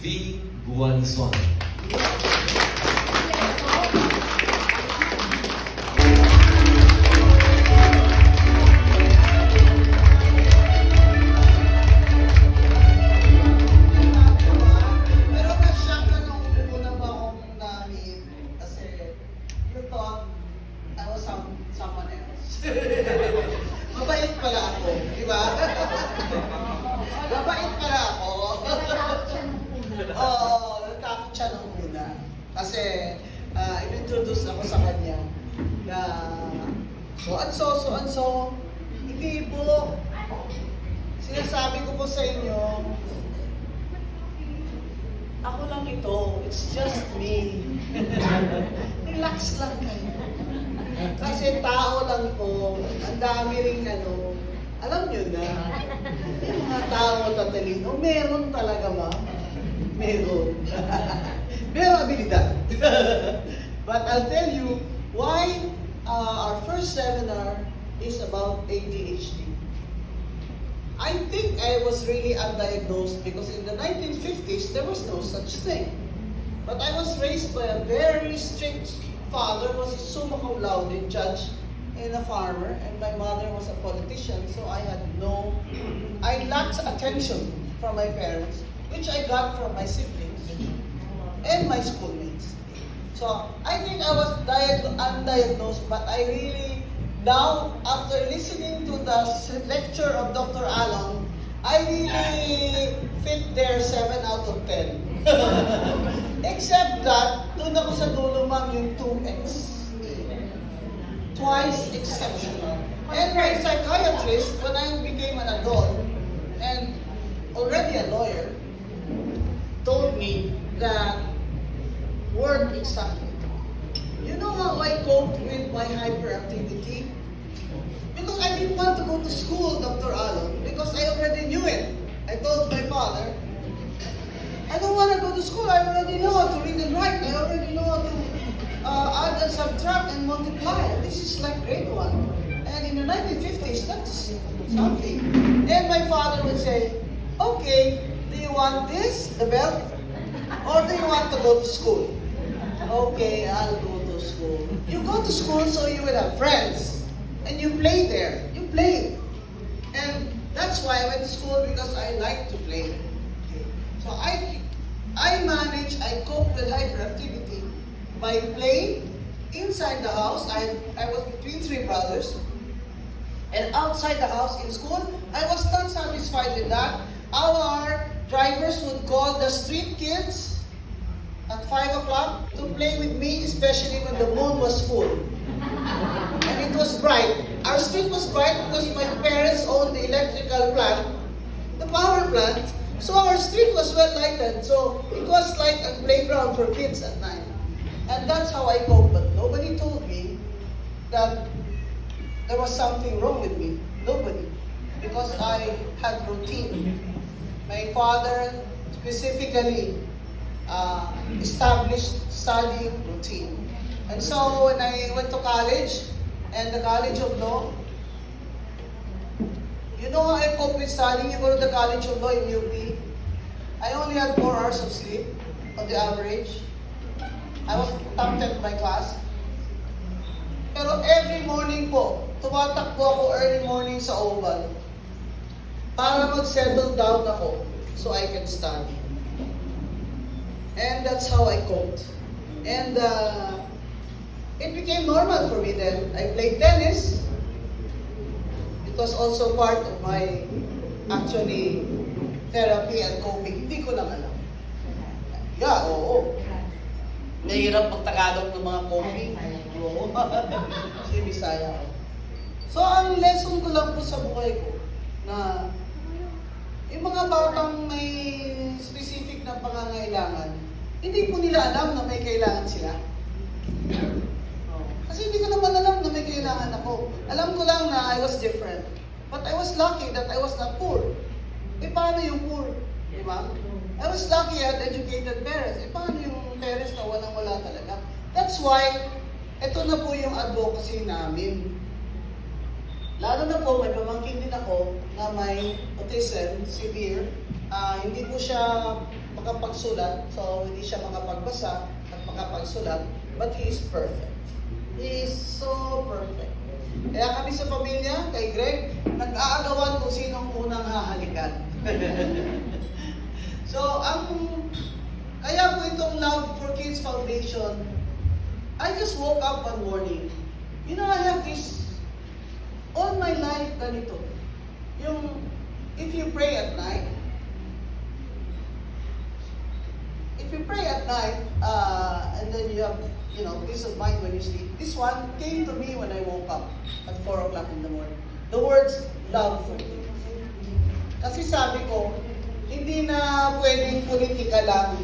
vigorizando. Kasi uh, in-introduce ako sa kanya na so and so, so and so. Hindi po. Sinasabi ko po sa inyo, ako lang ito. It's just me. Relax lang kayo. Kasi tao lang po. Ang dami ring ano. Alam nyo na. Yung mga tao tatalino, meron talaga ma. Meron. meron abilidad. But I'll tell you why uh, our first seminar is about ADHD. I think I was really undiagnosed because in the 1950s there was no such thing. But I was raised by a very strict father, was a summa cum laude judge and a farmer, and my mother was a politician, so I had no, I lacked attention from my parents, which I got from my siblings and my schoolmates. So I think I was diag- undiagnosed, but I really now, after listening to the lecture of Dr. Along, I really fit there 7 out of 10. Except that, doon ako sa dulo, ma'am, yung 2X. Twice exceptional. And my psychiatrist, when I became an adult, and already a lawyer, told me that word exactly. You know how I coped with my hyperactivity? Because I didn't want to go to school, Dr. Alon, because I already knew it. I told my father, I don't want to go to school. I already know how to read and write. I already know how to uh, add and subtract and multiply. This is like grade one. And in the 1950s, that's something. Then my father would say, okay, do you want this, the belt, or do you want to go to school? Okay, I'll go to school. You go to school so you will have friends. And you play there. You play. And that's why I went to school because I like to play. So I I manage, I cope with hyperactivity by playing inside the house. I, I was between three brothers. And outside the house in school, I was not satisfied with that. Our drivers would call the street kids at 5 o'clock to play with me, especially when the moon was full. And it was bright. Our street was bright because my parents owned the electrical plant, the power plant. So our street was well lighted. So it was like a playground for kids at night. And that's how I coped. But nobody told me that there was something wrong with me. Nobody. Because I had routine. My father specifically uh, established study routine. And so when I went to college, and the College of Law, you know how I cope with studying? You go to the College of Law in UP. I only had four hours of sleep on the average. I was top 10 in my class. Pero every morning po, tumatakbo ako early morning sa Oval para mag-settle down ako so I can study. And that's how I coped. And uh, it became normal for me then. I played tennis. It was also part of my actually therapy and coping. Hindi ko lang alam. Yeah, oo. Nahirap magtagalog ng mga coping. Oo. Kasi Bisaya ako. So, ang lesson ko lang po sa buhay ko na yung mga batang may specific na pangangailangan, hindi po nila alam na may kailangan sila. Oh. Kasi hindi ko naman alam na may kailangan ako. Alam ko lang na I was different. But I was lucky that I was not poor. Eh, paano yung poor? Di? I was lucky I had educated parents. Eh, paano yung parents na walang-wala talaga? That's why, ito na po yung advocacy namin. Lalo na po, may pamangkin din ako na may autism, severe. Ah, hindi po siya makapagsulat, so hindi siya makapagbasa at makapagsulat, but he is perfect. He is so perfect. Kaya kami sa pamilya, kay Greg, nag-aagawan kung sinong unang hahalikan. so, ang kaya po itong Love for Kids Foundation, I just woke up one morning. You know, I have this, all my life ganito. Yung, if you pray at night, if you pray at night, uh, and then you have, you know, peace of mind when you sleep, this one came to me when I woke up at 4 o'clock in the morning. The words, love for you. Kasi sabi ko, hindi na pwedeng politika lang.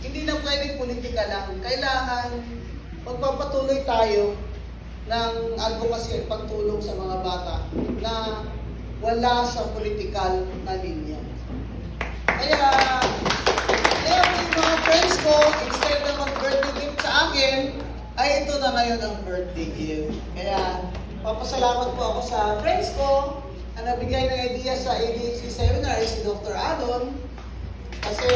Hindi na pwedeng politika lang. Kailangan magpapatuloy tayo ng advocacy at pagtulong sa mga bata na wala sa political na linya. Kaya, kaya yung mga friends ko, instead na mag-birthday gift sa akin, ay ito na ngayon ang birthday gift. Kaya, papasalamat po ako sa friends ko na nabigay ng idea sa ADHD seminar si Dr. Alon. Kasi,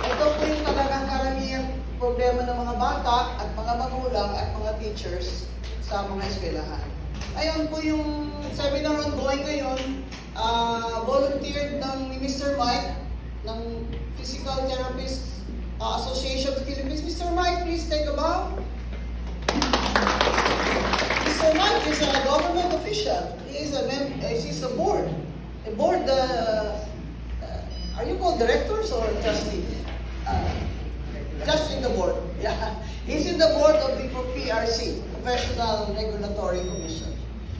ito po yung talagang karamihan problema ng mga bata at mga magulang at mga teachers sa mga eskwelahan. Ayun po yung seminar ongoing ngayon, ah volunteered ng Mr. Mike ng Physical Therapist ah, Association of Philippines. Mr. Mike, please take a bow. Mr. Mike is a government official. He is a mem- uh, he's a board. A board, uh, uh, are you called directors or trustee? Uh, just in the board. Yeah. He's in the board of the PRC, Professional Regulatory Commission.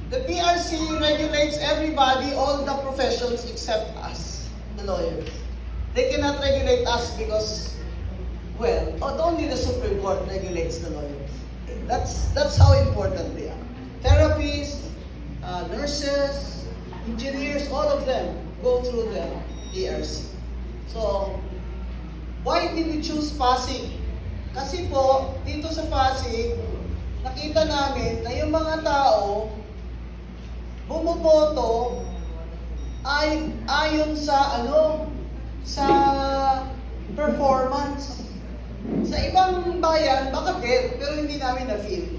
The PRC regulates everybody, all the professions except us, the lawyers. They cannot regulate us because, well, only the Supreme Court regulates the lawyers. That's that's how important they are. Therapists, uh, nurses, engineers, all of them go through the PRC. So, why did we choose Pasig? Kasi po, dito sa Pasig, nakita namin na yung mga tao bumoboto ay ayon sa ano sa performance. Sa ibang bayan, baka bet, pero hindi namin na-feel.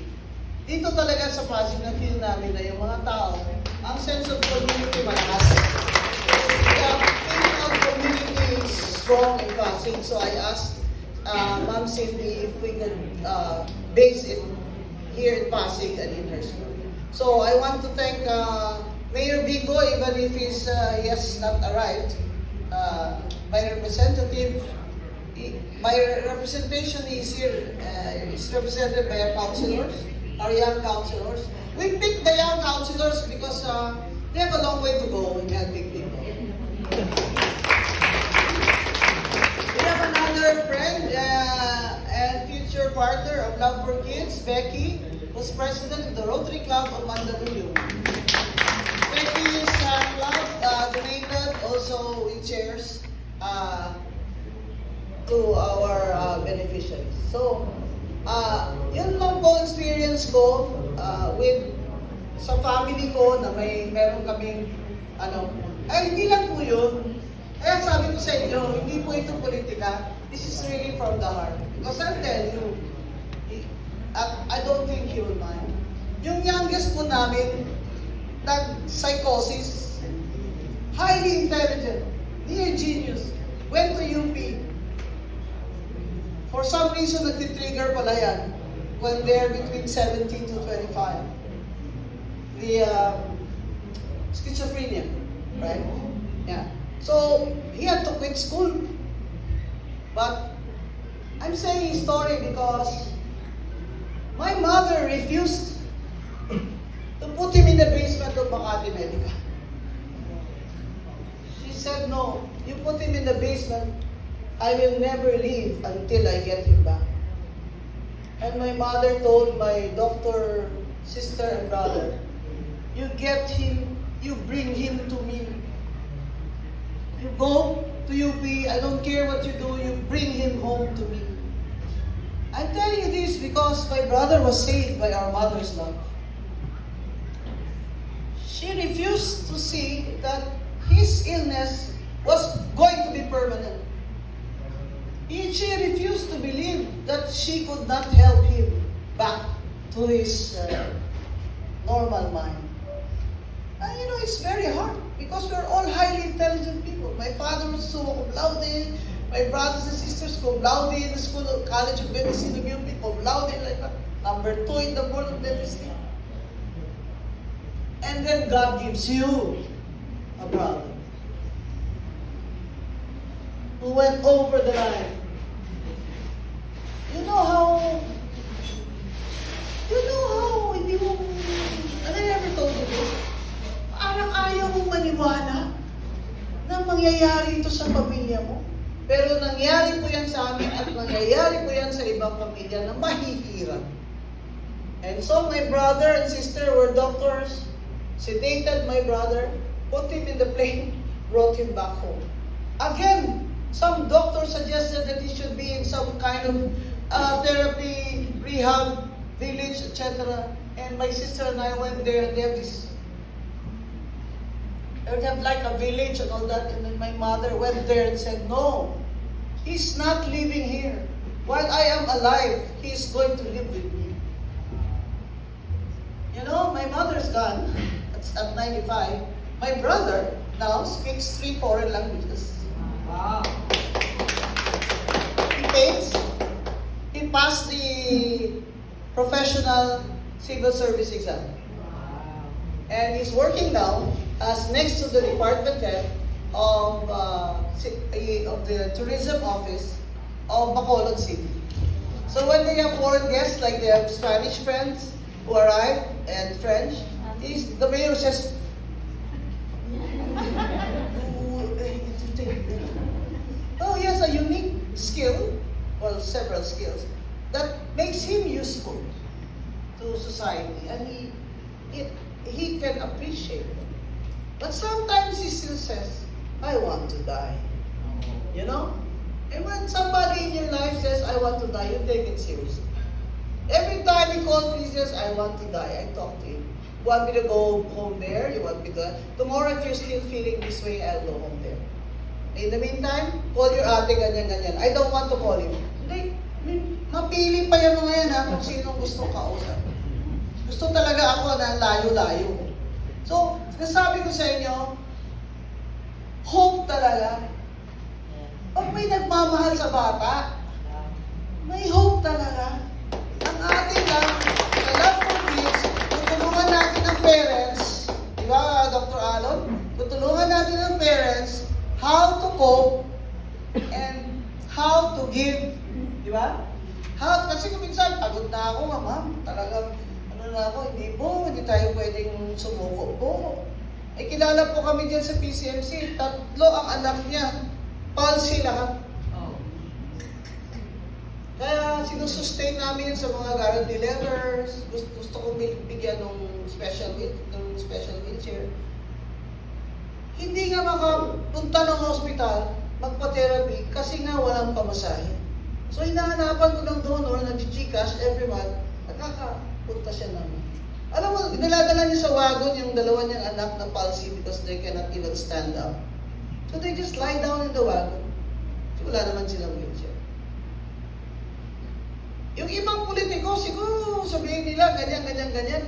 Dito talaga sa Pasig na-feel namin na yung mga tao, ang sense of community malakas. The strong in so I asked uh, Ma'am Cindy if we could uh, base it here in Pasig and in her school. So I want to thank uh, Mayor Vico, even if he's, uh, he has not arrived, uh, my representative, my representation is here, uh, is represented by our councilors, our young councilors. We picked the young councilors because uh, they have a long way to go in helping people. Another friend uh, and future partner of Love for Kids, Becky, who's president of the Rotary Club of Mandaluyong. Becky's uh, club uh, donated also wheelchairs uh, to our uh, beneficiaries. So, uh, yun lang po experience ko uh, with sa family ko na may meron kaming ano, ay hindi lang po yun. Kaya sabi ko sa inyo, hindi po ito politika. This is really from the heart. Because I'll tell you, I, don't think you will mind. Yung youngest po namin, nag-psychosis, highly intelligent, near genius, went to UP. For some reason, nagtitrigger pala yan when they're between 17 to 25. The uh, schizophrenia, right? Yeah. So, he had to quit school. But, I'm saying story because my mother refused to put him in the basement of Makati Medica. She said, no, you put him in the basement, I will never leave until I get him back. And my mother told my doctor, sister, and brother, you get him, you bring him to me. You go to UP, I don't care what you do, you bring him home to me. I'm telling you this because my brother was saved by our mother's love. She refused to see that his illness was going to be permanent. He- She refused to believe that she could not help him back to his uh, normal mind. And you know, it's very hard because we're all highly intelligent people. My father was summa cum laude, my brothers and sisters cum laude in the school of College of Medicine of UP, cum laude like that. Number two in the world of medicine. And then God gives you a brother who went over the line. You know how You know how hindi mo, I never told you mangyayari ito sa pamilya mo. Pero nangyari po yan sa amin at nangyayari po yan sa ibang pamilya na mahihirap. And so my brother and sister were doctors, sedated my brother, put him in the plane, brought him back home. Again, some doctors suggested that he should be in some kind of uh, therapy, rehab, village, etc. And my sister and I went there, and they have this, they would have like a village and all that. And then my mother went there and said, No, he's not living here. While I am alive, he's going to live with me. You know, my mother's gone at, at 95. My brother now speaks three foreign languages. Wow. He paints. He passed the professional civil service exam. And he's working now as next to the department head of, uh, eh, of the tourism office of Bacolod City. So when they have foreign guests, like they have Spanish friends who arrive and French, he's, the mayor says, Oh, he has a unique skill, well, several skills, that makes him useful to society, and he, he, he can appreciate it. But sometimes he still says, I want to die. You know? And when somebody in your life says, I want to die, you take it seriously. Every time he calls me, he says, I want to die. I talk to him. You want me to go home there? You want me to... Tomorrow, if you're still feeling this way, I'll go home there. In the meantime, call your ate, ganyan, ganyan. I don't want to call him. Hindi, I mean, mapili pa yung mga yan ha, kung sinong gustong kausap. Gusto talaga ako na layo-layo. So, nasabi ko sa inyo, hope talaga. Pag may nagmamahal sa bata, may hope talaga. Ang ating lang, the love for kids, tutulungan natin ang parents, di ba, Dr. Alon? Tutulungan natin ang parents how to cope and how to give, di ba? How, kasi kung minsan, pagod na ako, ma'am, talagang, ano na ako, hindi po, hindi tayo pwedeng sumuko po. Eh, kilala po kami dyan sa PCMC, tatlo ang anak niya, palsy lahat. Oh. Kaya sinusustain namin sa mga guarantee letters. Gusto, gusto ko bil- bigyan ng special ng special wheelchair. Hindi nga makapunta ng hospital, magpa-therapy, kasi nga walang pamasahe. So hinahanapan ko ng donor, nag-gcash every month, nakakapunta siya namin. Alam mo, niladala niya sa wagon yung dalawa niyang anak na palsy because they cannot even stand up. So they just lie down in the wagon. So wala naman silang wheelchair. Yung ibang politiko, siguro sabihin nila ganyan, ganyan, ganyan.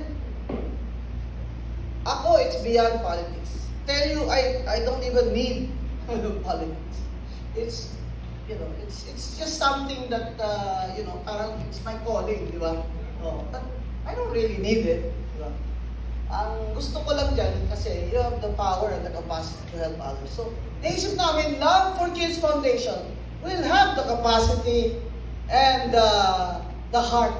Ako, it's beyond politics. Tell you, I I don't even need politics. It's, you know, it's it's just something that, uh, you know, parang it's my calling, di ba? Oh, but I don't really need it, di ba? Ang gusto ko lang dyan, kasi you have the power and the capacity to help others. So, naisip namin, Love for Kids Foundation will have the capacity and uh, the heart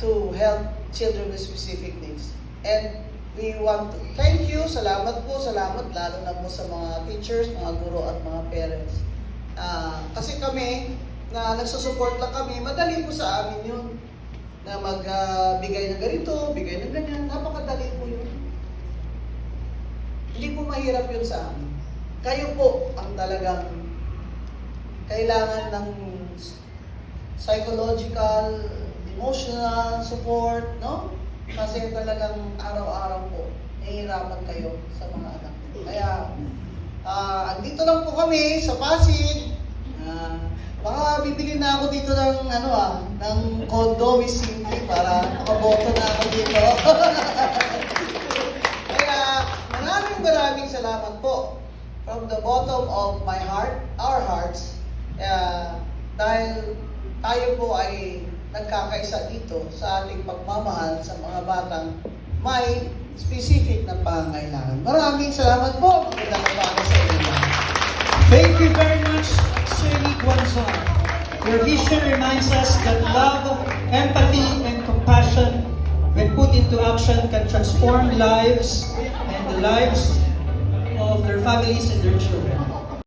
to help children with specific needs. And we want to thank you, salamat po, salamat lalo na po sa mga teachers, mga guro at mga parents. Ah, kasi kami, na nagsusupport lang kami, madali po sa amin yun. Na magbigay ng ganito, bigay ng ganyan, napakadali po yun. Hindi po mahirap yun sa amin. Kayo po ang talagang kailangan ng psychological, emotional support, no? Kasi talagang araw-araw po, nahihirapan kayo sa mga anak. Kaya, ah, andito lang po kami sa Pasig. Ah, baka bibili na ako dito ng ano ah, ng condo with Simply para makaboto na ako dito. Kaya maraming maraming salamat po from the bottom of my heart, our hearts, uh, dahil tayo po ay nagkakaisa dito sa ating pagmamahal sa mga batang may specific na pangailangan. Maraming salamat po. Magandang umaga sa inyo. Thank you very much, Shirley Guanzon. Your vision reminds us that love, empathy, and compassion, when put into action, can transform lives and the lives of their families and their children.